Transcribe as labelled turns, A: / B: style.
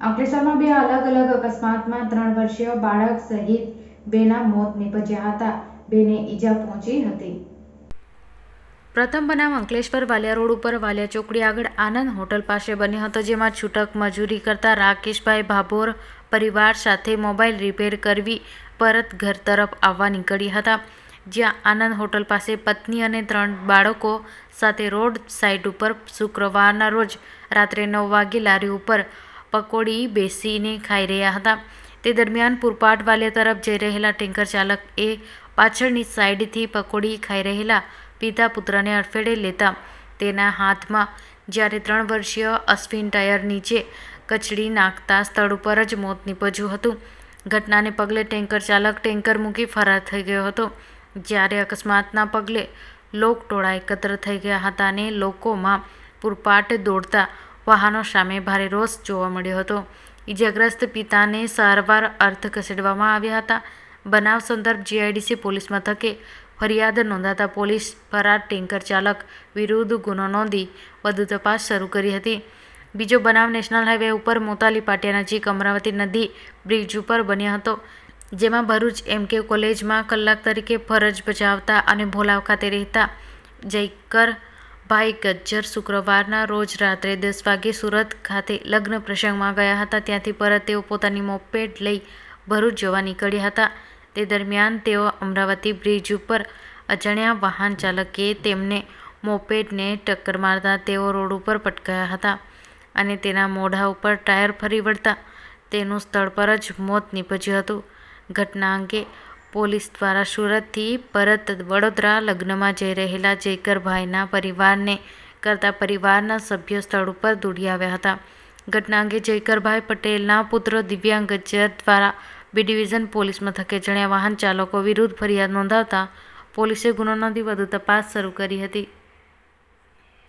A: અંકલેશ્વરમાં બે અલગ અલગ અકસ્માતમાં ત્રણ વર્ષીય બાળક સહિત બેના મોત નિપજ્યા હતા. બેને ઈજા પહોંચી હતી. પ્રથમ બનાવ અંકલેશ્વર વાલિયા રોડ ઉપર વાલિયા ચોકડી આગળ આનંદ હોટલ પાસે બન્યો હતો, જેમાં છૂટક મજૂરી કરતા રાકેશભાઈ ભાભોર પરિવાર સાથે મોબાઈલ રિપેર કરવી પરત ઘર તરફ આવવા નીકળી હતા. જ્યાં આનંદ હોટલ પાસે પત્ની અને ત્રણ બાળકો સાથે રોડ સાઈડ ઉપર શુક્રવારના રોજ રાત્રે નવ વાગે લારી ઉપર પકોડી બેસીને ખાઈ રહ્યા હતા. તે દરમિયાન પૂરપાટ વાલિયા તરફ જઈ રહેલા ટેન્કર ચાલક એ પાછળની સાઈડથી પકોડી ખાઈ રહેલા પિતા પુત્રને અડફેડે લેતા તેના હાથમાં જ્યારે ત્રણ વર્ષીય અશ્વિન ટાયર નીચે કચડી નાખતા સ્થળ ઉપર જ મોત નીપજ્યું હતું. ઘટનાને પગલે ટેન્કર ચાલક ટેન્કર મૂકી ફરાર થઈ ગયો હતો. જ્યારે અકસ્માતના પગલે લોકટોળા એકત્ર થઈ ગયા હતા અને લોકોમાં પૂરપાટ દોડતા વાહનો સામે ભારે રોષ જોવા મળ્યો હતો. ઇજાગ્રસ્ત પિતાને સારવાર અર્થ ખસેડવામાં આવ્યા હતા. બનાવ સંદર્ભ જીઆઈડીસી પોલીસ મથકે ફરિયાદ નોંધાતા પોલીસ ફરાર ટેન્કર ચાલક વિરુદ્ધ ગુનો નોંધી વધુ તપાસ શરૂ કરી હતી. બીજો બનાવ નેશનલ હાઈવે ઉપર મોતાલી પાટિયા નજીક અમરાવતી નદી બ્રિજ ઉપર બન્યો હતો, જેમાં ભરૂચ એમકે કોલેજમાં કલાક તરીકે ફરજ બજાવતા અને ભોલાવ ખાતે રહેતા જયકર ભાઈ ગજ્જર શુક્રવારના રોજ રાત્રે દસ વાગે સુરત ખાતે લગ્ન પ્રસંગમાં ગયા હતા. ત્યાંથી પરત તેઓ પોતાની મોપેડ લઈ ભરૂચ જવા નીકળ્યા હતા. તે દરમિયાન તેઓ અમરાવતી બ્રિજ ઉપર અજાણ્યા વાહન ચાલકે તેમને મોપેડને ટક્કર મારતા તેઓ રોડ ઉપર પટકાયા હતા અને તેના મોઢા ઉપર ટાયર ફરી વળતા તેનું સ્થળ પર જ મોત નીપજ્યું હતું. ઘટના અંગે પોલીસ દ્વારા સુરતથી પરત વડોદરા લગ્નમાં જઈ રહેલા જયકરભાઈના પરિવારને કરતા પરિવારના સભ્યો સ્થળ ઉપર દોડી આવ્યા હતા. ઘટના અંગે જયકરભાઈ પટેલના પુત્ર દિવ્યાંગ ગજ્જર દ્વારા બી ડિવિઝન પોલીસ મથકે જણ્યા વાહન ચાલકો વિરુદ્ધ ફરિયાદ નોંધાવતા પોલીસે ગુનો નોંધી વધુ તપાસ શરૂ કરી હતી.